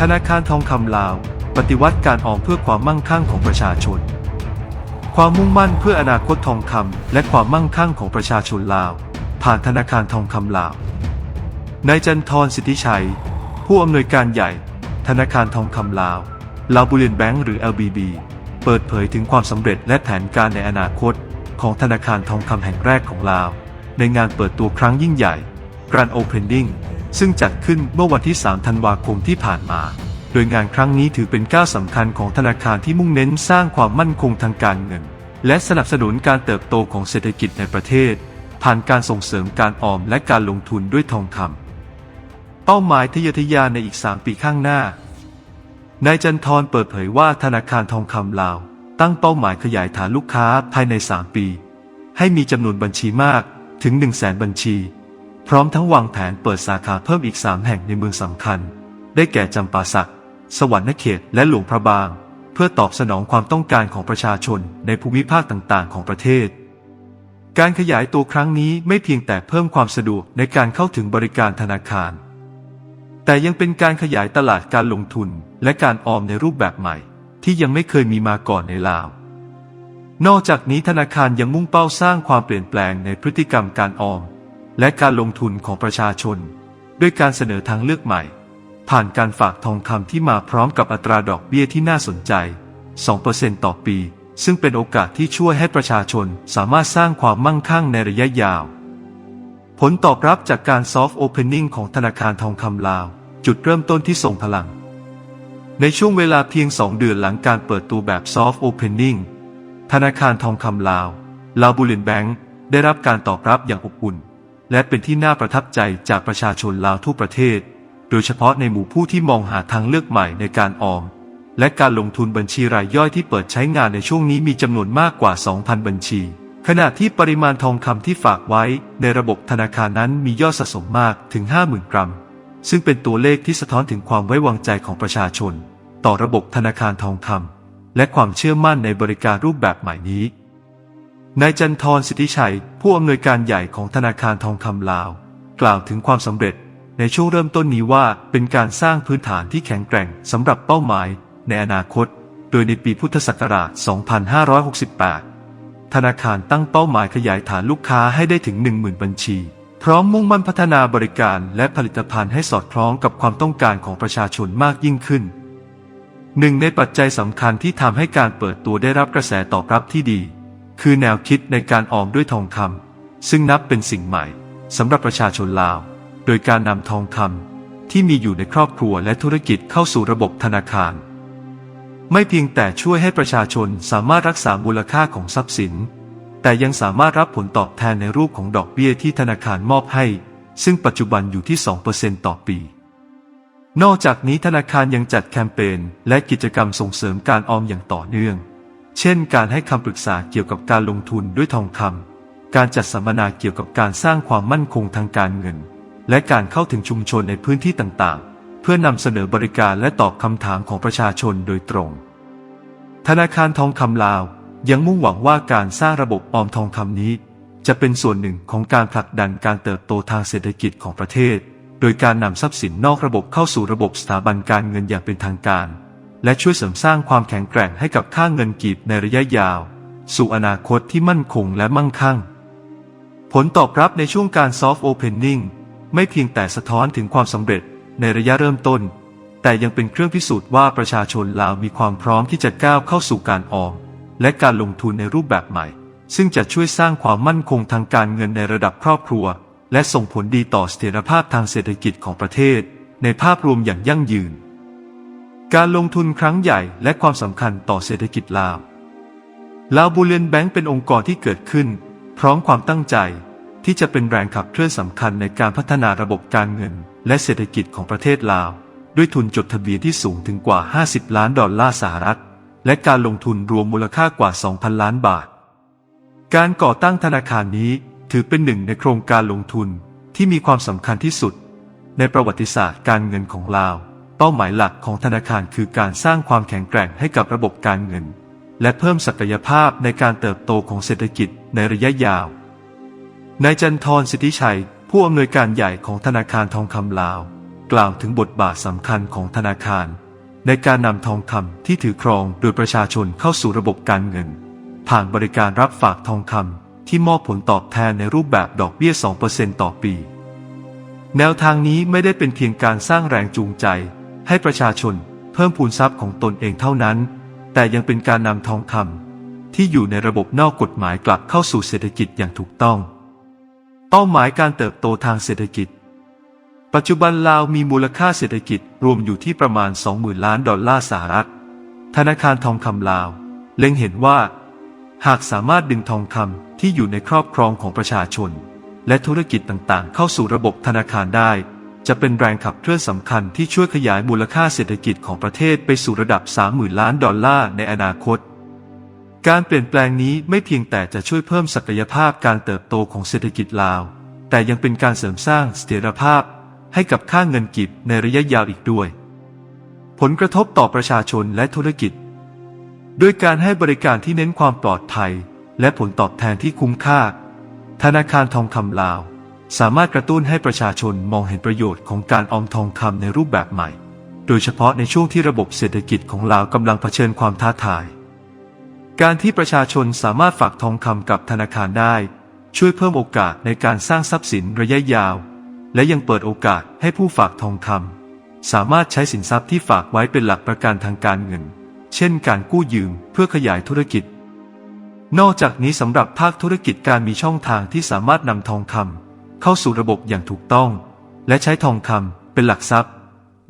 ธนาคารทองคำลาว ปฏิวัติการออมเพื่อความมั่งคั่งของประชาชน ความมุ่งมั่นเพื่ออนาคตทองคำและความมั่งคั่งของประชาชนลาว ผ่านธนาคารทองคำลาวนายจันทรสิทธิชัย ผู้อำนวยการใหญ่ ธนาคารทองคำลาวลาวบุเรียนแบงก์หรือ LBB เปิดเผยถึงความสำเร็จและแผนการในอนาคต ของธนาคารทองคำแห่งแรกของลาว ในงานเปิดตัวครั้งยิ่งใหญ่ Grand Opening ซึ่งจัดขึ้นเมื่อวันที่ 3 ธันวาคมที่ผ่านมา โดยงานครั้งนี้ถือเป็นก้าวสำคัญของธนาคารที่มุ่งเน้นสร้างความมั่นคงทางการเงิน และสนับสนุนการเติบโตของเศรษฐกิจในประเทศ ผ่านการส่งเสริมการออมและการลงทุนด้วยทองคำเป้าหมายทะเยอทะยานในอีก 3 ปีข้างหน้านายจันทร์เปิดเผยว่าธนาคารทองคำลาว ตั้งเป้าหมายขยายฐานลูกค้าภายใน 3 ปี ให้มีจำนวนบัญชีมากถึง 1 0 0 0 0แสนบัญชี พร้อมทั้งวางแผนเปิดสาขาเพิ่มอีก3แห่งในเมืองสำคัญ ได้แก่จำปาสัก สวรรณเขตและหลวงพระบาง เพื่อตอบสนองความต้องการของประชาชนในภูมิภาคต่างๆ ของประเทศ การขยายตัวครั้งนี้ไม่เพียงแต่เพิ่มความสะดวกในการเข้าถึงบริการธนาคาร แต่ยังเป็นการขยายตลาดการลงทุนและการออมในรูปแบบใหม่ ที่ยังไม่เคยมีมาก่อนในลาวนอกจากนี้ธนาคารยังมุ่งเป้าสร้างความเปลี่ยนแปลงในพฤติกรรมการออม และการลงทุนของประชาชน ด้วยการเสนอทางเลือกใหม่ ผ่านการฝากทองคำที่มาพร้อมกับอัตราดอกเบี้ยที่น่าสนใจ 2%ต่อปี ซึ่งเป็นโอกาสที่ช่วยให้ประชาชนสามารถสร้างความมั่งคั่งในระยะยาว ผลตอบรับจากการซอฟต์โอเพนนิ่งของธนาคารทองคำลาว จุดเริ่มต้นที่ส่งพลัง ในช่วงเวลาเพียง 2 เดือนหลังการเปิดตัวแบบซอฟต์โอเพนนิ่งธนาคารทองคำลาวลาวบุลินแบงค์ได้รับการตอบรับอย่างอบอุ่น และเป็นที่น่าประทับใจจากประชาชนลาวทั่วประเทศ โดยเฉพาะในหมู่ผู้ที่มองหาทางเลือกใหม่ในการออม และการลงทุนบัญชีรายย่อยที่เปิดใช้งานในช่วงนี้มีจำนวนมากกว่า 2,000 บัญชี ขณะที่ปริมาณทองคำที่ฝากไว้ในระบบธนาคารนั้นมียอดสะสมมากถึง 50,000 กรัม ซึ่งเป็นตัวเลขที่สะท้อนถึงความไว้วางใจของประชาชน ต่อระบบธนาคารทองคำและความเชื่อมั่นในบริการรูปแบบใหม่นี้ นายจันทรสิทธิชัย ผู้อำนวยการใหญ่ของธนาคารทองคำลาว กล่าวถึงความสำเร็จในช่วงเริ่มต้นนี้ว่าเป็นการสร้างพื้นฐานที่แข็งแกร่งสำหรับเป้าหมายในอนาคต โดยในปีพุทธศักราช 2568 ธนาคารตั้งเป้าหมายขยายฐานลูกค้าให้ได้ถึง 10,000 บัญชี พร้อมมุ่งมั่นพัฒนาบริการและผลิตภัณฑ์ให้สอดคล้องกับความต้องการของประชาชนมากยิ่งขึ้น หนึ่งในปัจจัยสำคัญที่ทำให้การเปิดตัวได้รับกระแสตอบรับที่ดี คือแนวคิดในการออมด้วยทองคำซึ่งนับเป็นสิ่งใหม่สำหรับประชาชนลาว โดยการนำทองคำที่มีอยู่ในครอบครัวและธุรกิจเข้าสู่ระบบธนาคาร ไม่เพียงแต่ช่วยให้ประชาชนสามารถรักษามูลค่าของทรัพย์สิน แต่ยังสามารถรับผลตอบแทนในรูปของดอกเบี้ยที่ธนาคารมอบให้ ซึ่งปัจจุบันอยู่ที่ 2%ต่อปี นอกจากนี้ธนาคารยังจัดแคมเปญและกิจกรรมส่งเสริมการออมอย่างต่อเนื่อง เช่น การให้คำปรึกษาเกี่ยวกับการลงทุนด้วยทองคำ การจัดสัมมนาเกี่ยวกับการสร้างความมั่นคงทางการเงิน และการเข้าถึงชุมชนในพื้นที่ต่างๆ เพื่อนำเสนอบริการและตอบคำถามของประชาชนโดยตรง ธนาคารทองคำลาว ยังมุ่งหวังว่าการสร้างระบบออมทองคำนี้ จะเป็นส่วนหนึ่งของการผลักดันการเติบโตทางเศรษฐกิจของประเทศ โดยการนำทรัพย์สินนอกระบบเข้าสู่ระบบสถาบันการเงินอย่างเป็นทางการ และช่วยเสริมสร้างความแข็งแกร่งให้กับค่าเงินกีบในระยะยาว สู่อนาคตที่มั่นคงและมั่งคั่ง ผลตอบรับในช่วงการ Soft Opening ไม่เพียงแต่สะท้อนถึงความสำเร็จในระยะเริ่มต้น แต่ยังเป็นเครื่องพิสูจน์ว่าประชาชนลาวมีความพร้อมที่จะก้าวเข้าสู่การออม และการลงทุนในรูปแบบใหม่ ซึ่งจะช่วยสร้างความมั่นคงทางการเงินในระดับครอบครัว และส่งผลดีต่อเสถียรภาพทางเศรษฐกิจของประเทศ ในภาพรวมอย่างยั่งยืน การลงทุนครั้งใหญ่และความสำคัญต่อเศรษฐกิจลาว ลาวบูเลียนแบงก์เป็นองค์กรที่เกิดขึ้น พร้อมความตั้งใจ ที่จะเป็นแรงขับเคลื่อนสำคัญในการพัฒนาระบบการเงิน และเศรษฐกิจของประเทศลาว ด้วยทุนจดทะเบียนที่สูงถึงกว่า 50 ล้านดอลลาร์สหรัฐ และการลงทุนรวมมูลค่ากว่า 2,000 ล้านบาท การก่อตั้งธนาคารนี้ถือเป็นหนึ่งในโครงการลงทุนที่มีความสำคัญที่สุด ในประวัติศาสตร์การเงินของลาว ป้าหมายหลักของธนาคารคือการสร้างความแข็งแกร่งให้กับระบบการเงิน และเพิ่มศักยภาพในการเติบโตของเศรษฐกิจในระยะยาว นายจันทรสิทธิชัย ผู้อำนวยการใหญ่ของธนาคารทองคำลาวกกล่าวถึงบทบาทสำคัญของธนาคาร ในการนำทองคำที่ถือครองโดยประชาชนเข้าสู่ระบบการเงิน ผ่านบริการรับฝากทองคำที่มอบผลตอบแทนในรูปแบบดอกเบี้ย 2%ต่อปี แนวทางนี้ไม่ได้เป็นเพียงการสร้างแรงจูงใจ ให้ประชาชนเพิ่มพูนทรัพย์ของตนเองเท่านั้น แต่ยังเป็นการนำทองคำที่อยู่ในระบบนอกกฎหมายกลับเข้าสู่เศรษฐกิจอย่างถูกต้อง เป้าหมายการเติบโตทางเศรษฐกิจ ปัจจุบันลาวมีมูลค่าเศรษฐกิจรวมอยู่ที่ประมาณ 20,000 ล้านดอลลาร์สหรัฐ ธนาคารทองคำลาว เล็งเห็นว่า หากสามารถดึงทองคำที่อยู่ในครอบครองของประชาชน และธุรกิจต่างๆ เข้าสู่ระบบธนาคารได้ จะเป็นแรงขับเคลื่อนสำคัญที่ช่วยขยายมูลค่าเศรษฐกิจของประเทศไปสู่ระดับ 30,000 ล้านดอลลาร์ในอนาคต การเปลี่ยนแปลงนี้ไม่เพียงแต่จะช่วยเพิ่มศักยภาพการเติบโตของเศรษฐกิจลาว แต่ยังเป็นการเสริมสร้างเสถียรภาพ ให้กับค่าเงินกิบในระยะยาวอีกด้วย ผลกระทบต่อประชาชนและธุรกิจด้วยการให้บริการที่เน้นความปลอดภัย และผลตอบแทนที่คุ้มค่า ธนาคารทองคำลาว สามารถกระตุ้นให้ประชาชนมองเห็นประโยชน์ของการออมทองคำในรูปแบบใหม่ โดยเฉพาะในช่วงที่ระบบเศรษฐกิจของลาวกำลังเผชิญความท้าทาย การที่ประชาชนสามารถฝากทองคำกับธนาคารได้ ช่วยเพิ่มโอกาสในการสร้างทรัพย์สินระยะยาว และยังเปิดโอกาสให้ผู้ฝากทองคำสามารถใช้สินทรัพย์ที่ฝากไว้เป็นหลักประกันทางการเงิน เช่น การกู้ยืมเพื่อขยายธุรกิจ นอกจากนี้สำหรับภาคธุรกิจการมีช่องทางที่สามารถนำทองคำ เข้าสู่ระบบอย่างถูกต้อง และใช้ทองคำเป็นหลักทรัพย์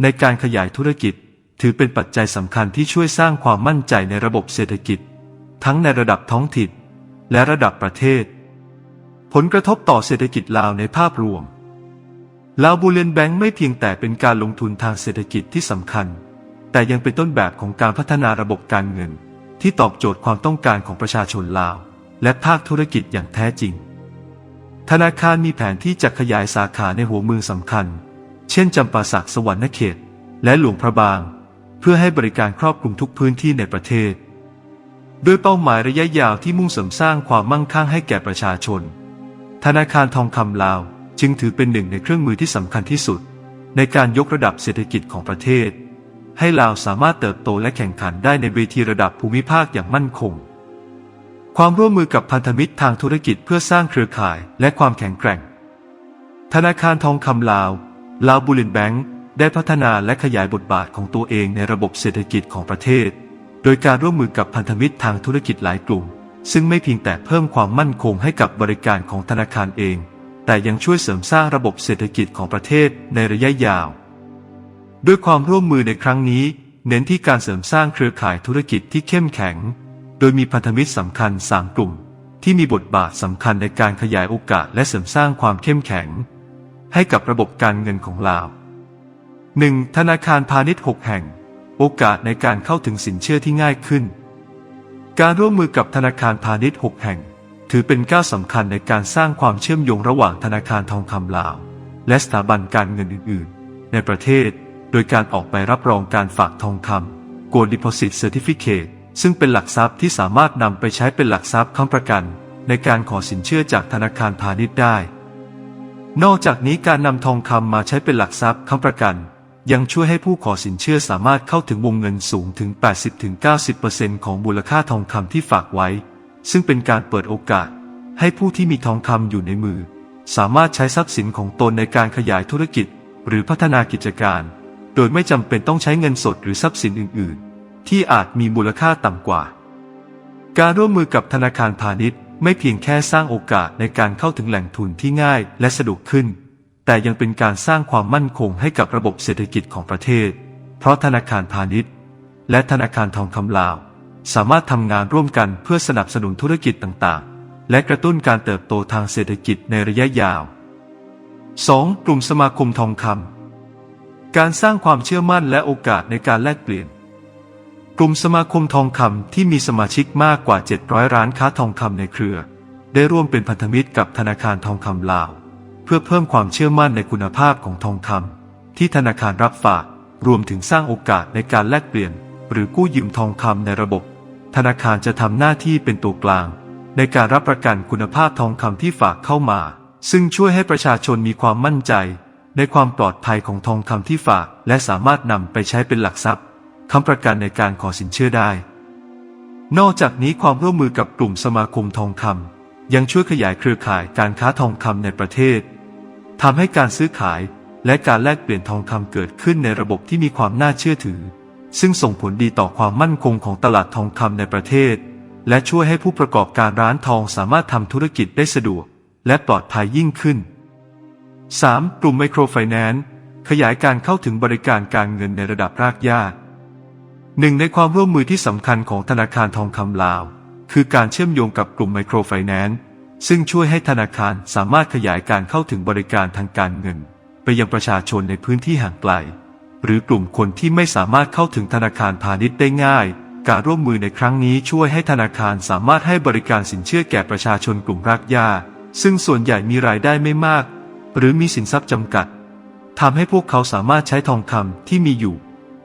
ในการขยายธุรกิจ ถือเป็นปัจจัยสำคัญที่ช่วยสร้างความมั่นใจในระบบเศรษฐกิจ ทั้งในระดับท้องถิ่นและระดับประเทศ ผลกระทบต่อเศรษฐกิจลาวในภาพรวมลาวบูเลียนแบงค์ไม่เพียงแต่เป็นการลงทุนทางเศรษฐกิจที่สำคัญ แต่ยังเป็นต้นแบบของการพัฒนาระบบการเงิน ที่ตอบโจทย์ความต้องการของประชาชนลาว และภาคธุรกิจอย่างแท้จริง ธนาคารมีแผนที่จะขยายสาขาในหัวเมืองสำคัญ เช่นจำปาสักสวรรณเขต และหลวงพระบาง เพื่อให้บริการครอบคลุมทุกพื้นที่ในประเทศด้วยเป้าหมายระยะยาวที่มุ่งเสริมสร้างความมั่งคั่งให้แก่ประชาชน ธนาคารทองคำลาวจึงถือเป็นหนึ่งในเครื่องมือที่สำคัญที่สุด ในการยกระดับเศรษฐกิจของประเทศ ให้ลาวสามารถเติบโตและแข่งขันได้ในเวทีระดับภูมิภาคอย่างมั่นคง ความร่วมมือกับพันธมิตรทางธุรกิจเพื่อสร้างเครือข่ายและความแข็งแกร่ง ธนาคารทองคำลาวลาวบูลินแบงค์ได้พัฒนาและขยายบทบาทของตัวเองในระบบเศรษฐกิจของประเทศ โดยการร่วมมือกับพันธมิตรทางธุรกิจหลายกลุ่ม ซึ่งไม่เพียงแต่เพิ่มความมั่นคงให้กับบริการของธนาคารเอง แต่ยังช่วยเสริมสร้างระบบเศรษฐกิจของประเทศในระยะยาว ด้วยความร่วมมือในครั้งนี้ เน้นที่การเสริมสร้างเครือข่ายธุรกิจที่เข้มแข็ง โดยมีพันธมิตรสำคัญสามกลุ่ม ที่มีบทบาทสำคัญในการขยายโอกาสและเสริมสร้างความเข้มแข็ง ให้กับระบบการเงินของลาว 1. ธนาคารพาณิชย์ 6 แห่ง โอกาสในการเข้าถึงสินเชื่อที่ง่ายขึ้น การร่วมมือกับธนาคารพาณิชย์ 6 แห่ง ถือเป็นก้าวสำคัญในการสร้างความเชื่อมโยงระหว่างธนาคารทองคำลาว และสถาบันการเงินอื่น ๆ ในประเทศ โดยการออกใบรับรองการฝากทองคำ Gold Deposit Certificate ซึ่งเป็นหลักทรัพย์ที่สามารถนำไปใช้เป็นหลักทรัพย์ค้ำประกัน ในการขอสินเชื่อจากธนาคารพาณิชย์ได้ นอกจากนี้การนำทองคำมาใช้เป็นหลักทรัพย์ค้ำประกัน ยังช่วยให้ผู้ขอสินเชื่อสามารถเข้าถึงวงเงินสูงถึง 80-90%ของมูลค่าทองคำที่ฝากไว้ ซึ่งเป็นการเปิดโอกาส ให้ผู้ที่มีทองคำอยู่ในมือ สามารถใช้ทรัพย์สินของตนในการขยายธุรกิจ หรือพัฒนากิจการ โดยไม่จำเป็นต้องใช้เงินสดหรือทรัพย์สินอื่น ๆ ที่อาจมีมูลค่าต่ำกว่า การร่วมมือกับธนาคารพาณิชย์ ไม่เพียงแค่สร้างโอกาสในการเข้าถึงแหล่งทุนที่ง่ายและสะดวกขึ้น แต่ยังเป็นการสร้างความมั่นคงให้กับระบบเศรษฐกิจของประเทศ เพราะธนาคารพาณิชย์ และธนาคารทองคำลาว สามารถทำงานร่วมกันเพื่อสนับสนุนธุรกิจต่างๆ และกระตุ้นการเติบโตทางเศรษฐกิจในระยะยาว 2. กลุ่มสมาคมทองคำการสร้างความเชื่อมั่นและโอกาสในการแลกเปลี่ยน กลุ่มสมาคมทองคำที่มีสมาชิกมากกว่า 700 ร้านค้าทองคำในเครือ ได้ร่วมเป็นพันธมิตรกับธนาคารทองคำลาว เพื่อเพิ่มความเชื่อมั่นในคุณภาพของทองคำที่ธนาคารรับฝาก รวมถึงสร้างโอกาสในการแลกเปลี่ยน หรือกู้ยืมทองคำในระบบ ธนาคารจะทำหน้าที่เป็นตัวกลาง ในการรับประกันคุณภาพทองคำที่ฝากเข้ามา ซึ่งช่วยให้ประชาชนมีความมั่นใจ ในความปลอดภัยของทองคำที่ฝาก และสามารถนำไปใช้เป็นหลักทรัพย์ ค้ำประกันในการขอสินเชื่อได้ นอกจากนี้ความร่วมมือกับกลุ่มสมาคมทองคำยังช่วยขยายเครือข่ายการค้าทองคำในประเทศทำให้การซื้อขายและการแลกเปลี่ยนทองคำเกิดขึ้นในระบบที่มีความน่าเชื่อถือ ซึ่งส่งผลดีต่อความมั่นคงของตลาดทองคำในประเทศ และช่วยให้ผู้ประกอบการร้านทองสามารถทำธุรกิจได้สะดวก และปลอดภัยยิ่งขึ้น 3. กลุ่มไมโครไฟแนนซ์ขยายการเข้าถึงบริการการเงินในระดับรากหญ้า หนึ่งในความร่วมมือที่สำคัญของธนาคารทองคำลาว คือการเชื่อมโยงกับกลุ่มไมโครไฟแนนซ์ซึ่งช่วยให้ธนาคารสามารถขยายการเข้าถึงบริการทางการเงิน ไปยังประชาชนในพื้นที่ห่างไกล หรือกลุ่มคนที่ไม่สามารถเข้าถึงธนาคารพาณิชย์ได้ง่าย การร่วมมือในครั้งนี้ช่วยให้ธนาคารสามารถให้บริการสินเชื่อแก่ประชาชนกลุ่มรากหญ้าซึ่งส่วนใหญ่มีรายได้ไม่มาก หรือมีสินทรัพย์จำกัดทำให้พวกเขาสามารถใช้ทองคำที่มีอยู่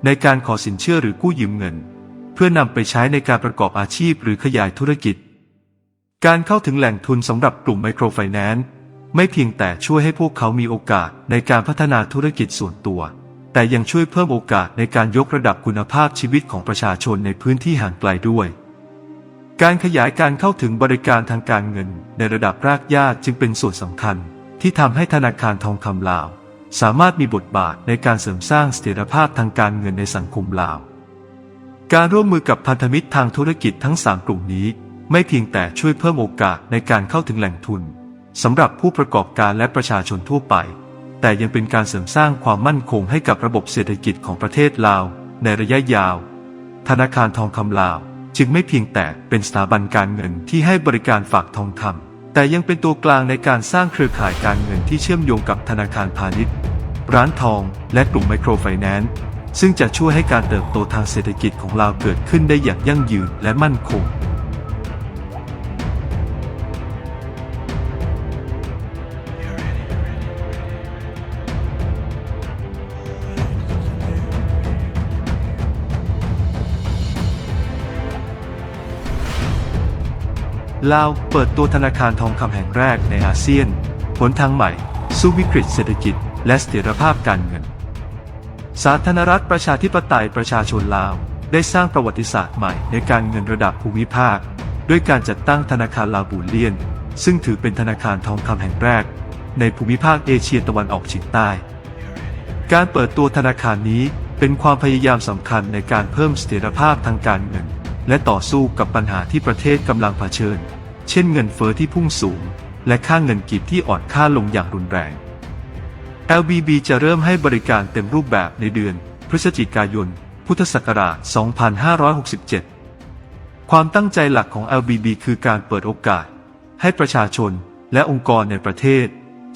ในการขอสินเชื่อหรือกู้ยืมเงิน เพื่อนำไปใช้ในการประกอบอาชีพหรือขยายธุรกิจ การเข้าถึงแหล่งทุนสำหรับกลุ่มไมโครไฟแนนซ์ไม่เพียงแต่ช่วยให้พวกเขามีโอกาสในการพัฒนาธุรกิจส่วนตัว แต่ยังช่วยเพิ่มโอกาสในการยกระดับคุณภาพชีวิตของประชาชนในพื้นที่ห่างไกลด้วย การขยายการเข้าถึงบริการทางการเงินในระดับรากหญ้าจึงเป็นส่วนสำคัญ ที่ทำให้ธนาคารทองคำลาว สามารถมีบทบาทในการเสริมสร้างเสถียรภาพทางการเงินในสังคมลาว การร่วมมือกับพันธมิตรทางธุรกิจทั้ง 3 กลุ่มนี้ ไม่เพียงแต่ช่วยเพิ่มโอกาสในการเข้าถึงแหล่งทุนสำหรับผู้ประกอบการและประชาชนทั่วไป แต่ยังเป็นการเสริมสร้างความมั่นคงให้กับระบบเศรษฐกิจของประเทศลาว ในระยะยาว ธนาคารทองคำลาว จึงไม่เพียงแต่เป็นสถาบันการเงินที่ให้บริการฝากทองคำ แต่ยังเป็นตัวกลางในการสร้างเครือข่ายการเงินที่เชื่อมโยงกับธนาคารพาณิชย์ ร้านทอง และกลุ่มไมโครไฟแนนซ์ซึ่งจะช่วยให้การเติบโตทางเศรษฐกิจของลาวเกิดขึ้นได้อย่างยั่งยืนและมั่นคง ลาวเปิดตัวธนาคารทองคำแห่งแรกในอาเซียนหนทางใหม่สู้วิกฤตเศรษฐกิจ และเสถียรภาพการเงิน สาธารณรัฐประชาธิปไตยประชาชนลาว ได้สร้างประวัติศาสตร์ใหม่ในการเงินระดับภูมิภาค ด้วยการจัดตั้งธนาคารลาวบูเลียน ซึ่งถือเป็นธนาคารทองคำแห่งแรก ในภูมิภาคเอเชียตะวันออกเฉียงใต้ การเปิดตัวธนาคารนี้เป็นความพยายามสำคัญในการเพิ่มเสถียรภาพทางการเงิน และต่อสู้กับปัญหาที่ประเทศกำลังเผชิญ เช่นเงินเฟอ้อที่พุ่งสูง และค่าเงินกีบที่อ่อนค่าลงอย่างรุนแรง LBB จะเริ่มให้บริการเต็มรูปแบบในเดือน พฤศจิกายน พุทธศักราช 2567 ความตั้งใจหลักของ LBB คือการเปิดโอกาส ให้ประชาชนและองค์กรในประเทศ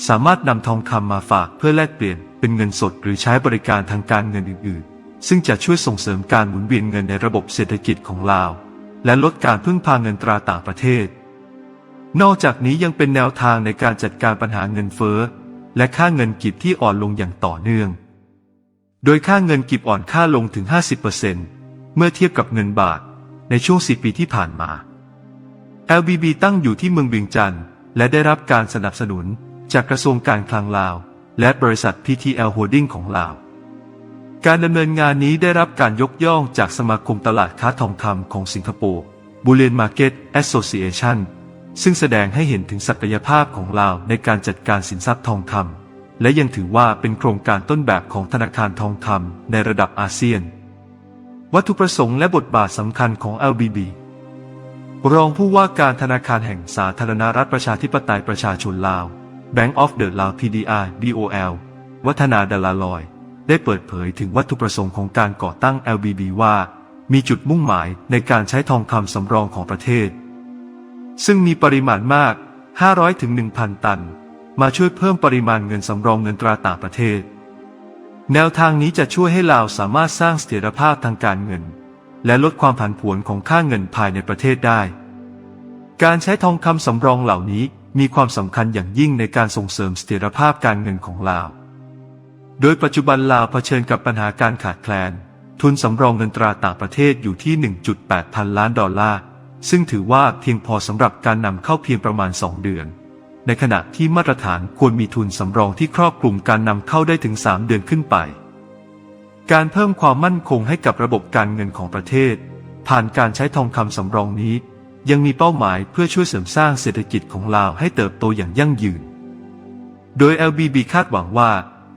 สามารถนำทองคำมาฝากเพื่อแลกเปลี่ยนเป็นเงินสดหรือใช้บริการทางการเงินอื่นๆ ซึ่งจะช่วยส่งเสริมการหมุนเวียนเงินในระบบเศรษฐกิจของลาว และลดการพึ่งพาเงินตราต่างประเทศ นอกจากนี้ยังเป็นแนวทางในการจัดการปัญหาเงินเฟ้อ และค่าเงินกิบที่อ่อนลงอย่างต่อเนื่อง โดยค่าเงินกิบอ่อนค่าลงถึง 50%เมื่อเทียบกับเงินบาทในช่วง 4 ปีที่ผ่านมา LBB ตั้งอยู่ที่เมืองเวียงจันทร์และได้รับการสนับสนุนจากกระทรวงการคลังลาว และบริษัท PTL Holding ของลาว การดำเนินงานนี้ได้รับการยกย่องจากสมาคมตลาดค้าทองคำของสิงคโปร์ Bullion Market Association ซึ่งแสดงให้เห็นถึงศักยภาพของลาวในการจัดการสินทรัพย์ทองคำและยังถือว่าเป็นโครงการต้นแบบของธนาคารทองคำในระดับอาเซียน วัตถุประสงค์และบทบาทสำคัญของ LBB รองผู้ว่าการธนาคารแห่งสาธารณรัฐประชาธิปไตยประชาชนลาว Bank of the Lao PDR DOL วัฒนาดลาลอย ได้เปิดเผยถึงวัตถุประสงค์ของการก่อตั้ง LBB ว่า มีจุดมุ่งหมายในการใช้ทองคำสำรองของประเทศ ซึ่งมีปริมาณมาก 500ถึง1,000ตัน มาช่วยเพิ่มปริมาณเงินสำรองเงินตราต่างประเทศ แนวทางนี้จะช่วยให้ลาวสามารถสร้างเสถียรภาพทางการเงิน และลดความผันผวนของค่าเงินภายในประเทศได้ การใช้ทองคำสำรองเหล่านี้มีความสำคัญอย่างยิ่งในการส่งเสริมเสถียรภาพการเงินของลาว โดยปัจจุบันลาวเผชิญกับปัญหาการขาดแคลน ทุนสำรองเงินตราต่างประเทศอยู่ที่ 1.8 พันล้านดอลลาร์ ซึ่งถือว่าเพียงพอสำหรับการนำเข้าเพียงประมาณ 2 เดือน ในขณะที่มาตรฐานควรมีทุนสำรองที่ครอบคลุมการนำเข้าได้ถึง 3 เดือนขึ้นไป การเพิ่มความมั่นคงให้กับระบบการเงินของประเทศ ผ่านการใช้ทองคำสำรองนี้ ยังมีเป้าหมายเพื่อช่วยเสริมสร้างเศรษฐกิจของลาวให้เติบโตอย่างยั่งยืน โดย LBB คาดหวังว่า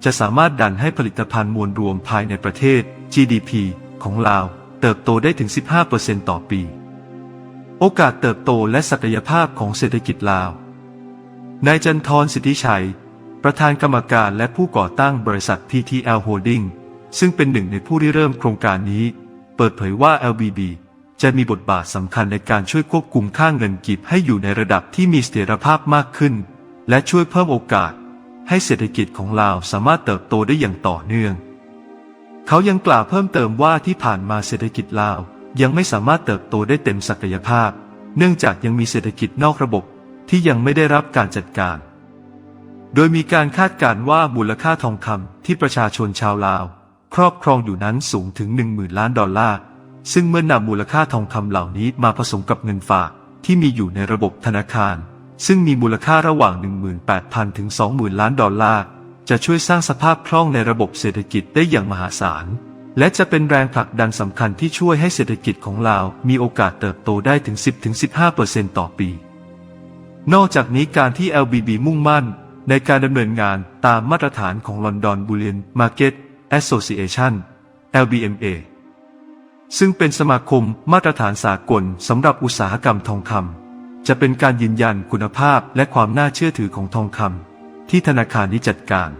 จะสามารถดันให้ผลิตภัณฑ์มวลรวมภายในประเทศ GDP ของลาว เติบโตได้ถึง 15%ต่อปี โอกาสเติบโตและศักยภาพของเศรษฐกิจลาว นายจันทร์สิทธิชัย ประธานกรรมการและผู้ก่อตั้งบริษัท PTL Holding ซึ่งเป็นหนึ่งในผู้ที่เริ่มโครงการนี้ เปิดเผยว่า LBB จะมีบทบาทสำคัญในการช่วยควบคุมค่างเงินกีบให้อยู่ในระดับที่มีเสถียรภาพมากขึ้น และช่วยเพิ่มโอกาส ให้เศรษฐกิจของลาวสามารถเติบโตได้อย่างต่อเนื่อง เขายังกล่าวเพิ่มเติมว่าที่ผ่านมาเศรษฐกิจลาวยังไม่สามารถเติบโตได้เต็มศักยภาพ เนื่องจากยังมีเศรษฐกิจนอกระบบที่ยังไม่ได้รับการจัดการ โดยมีการคาดการณ์ว่ามูลค่าทองคำที่ประชาชนชาวลาว ครอบครองอยู่นั้นสูงถึง 10,000 ล้านดอลลาร์ ซึ่งเมื่อนำมูลค่าทองคำเหล่านี้มาผสมกับเงินฝากที่มีอยู่ในระบบธนาคาร ซึ่งมีมูลค่าระหว่าง 18,000 ถึง 20,000 ล้านดอลลาร์ จะช่วยสร้างสภาพคล่องในระบบเศรษฐกิจได้อย่างมหาศาล และจะเป็นแรงผลักดันสำคัญที่ช่วยให้เศรษฐกิจของลาวมีโอกาสเติบโตได้ถึง 10-15%ต่อปี นอกจากนี้การที่ LBB มุ่งมั่น ในการดำเนินงานตามมาตรฐานของ London Bullion Market Association LBMA ซึ่งเป็นสมาคมมาตรฐานสากลสำหรับอุตสาหกรรมทองคำ จะเป็นการยืนยันคุณภาพและความน่าเชื่อถือของทองคำที่ธนาคารนี้จัดการ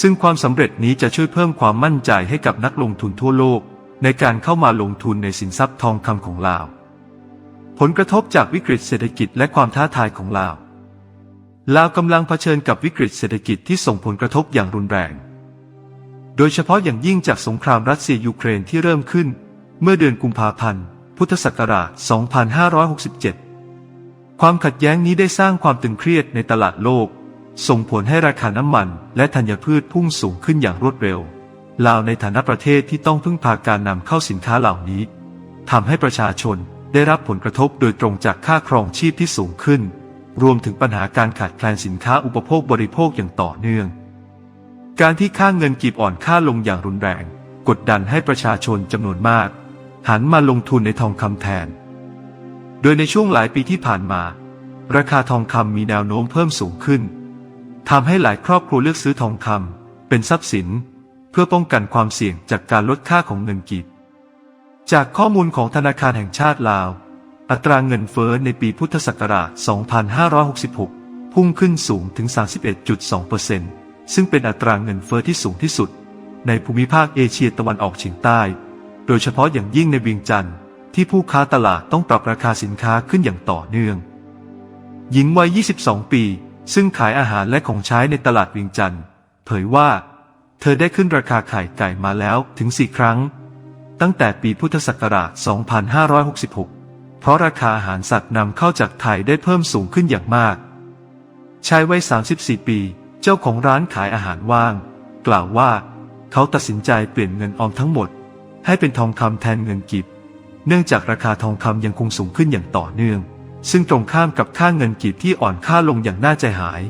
ซึ่งความสำเร็จนี้จะช่วยเพิ่มความมั่นใจให้กับนักลงทุนทั่วโลก ในการเข้ามาลงทุนในสินทรัพย์ทองคำของลาว ผลกระทบจากวิกฤตเศรษฐกิจและความท้าทายของลาวลาวกำลังเผชิญกับวิกฤตเศรษฐกิจที่ส่งผลกระทบอย่างรุนแรง โดยเฉพาะอย่างยิ่งจากสงครามรัสเซียยูเครนที่เริ่มขึ้น เมื่อเดือนกุมภาพันธ์ พุทธศักราช 2567 ความขัดแย้งนี้ได้สร้างความตึงเครียดในตลาดโลก ส่งผลให้ราคาน้ำมันและธัญพืชพุ่งสูงขึ้นอย่างรวดเร็ว ลาวในฐานะประเทศที่ต้องพึ่งพาการนำเข้าสินค้าเหล่านี้ทำให้ประชาชนได้รับผลกระทบโดยตรงจากค่าครองชีพที่สูงขึ้น รวมถึงปัญหาการขาดแคลนสินค้าอุปโภคบริโภคอย่างต่อเนื่อง การที่ค่าเงินกีบอ่อนค่าลงอย่างรุนแรง กดดันให้ประชาชนจำนวนมาก หันมาลงทุนในทองคำแทน โดยในช่วงหลายปีที่ผ่านมา ราคาทองคำมีแนวโน้มเพิ่มสูงขึ้นทำให้หลายครอบครัวเลือกซื้อทองคำเป็นทรัพย์สิน เพื่อป้องกันความเสี่ยงจากการลดค่าของเงินกีบจากข้อมูลของธนาคารแห่งชาติลาว อัตราเงินเฟ้อในปีพุทธศักราช 2566 พุ่งขึ้นสูงถึง 31.2%ซึ่งเป็นอัตราเงินเฟ้อที่สูงที่สุด ในภูมิภาคเอเชียตะวันออกเฉียงใต้ โดยเฉพาะอย่างยิ่งในเวียงจันทร์ ที่ผู้ค้าตลาดต้องปรับราคาสินค้าขึ้นอย่างต่อเนื่อง หญิงวัย 22 ปี ซึ่งขายอาหารและของใช้ในตลาดวียงจันทร์เผยว่า เธอได้ขึ้นราคาไข่ไก่มาแล้วถึง 4 ครั้ง ตั้งแต่ปีพุทธศักราช 2566 เพราะราคาอาหารสัตว์นำเข้าจากไทยได้เพิ่มสูงขึ้นอย่างมาก ชายวัย 34 ปี เจ้าของร้านขายอาหารว่าง กล่าวว่า เขาตัดสินใจเปลี่ยนเงินออมทั้งหมด ให้เป็นทองคำแทนเงินกิบ เนื่องจากราคาทองคำยังคงสูงขึ้นอย่างต่อเนื่อง ซึ่งตรงข้ามกับค่าเงินกีบที่อ่อนค่าลงอย่างน่าใจหาย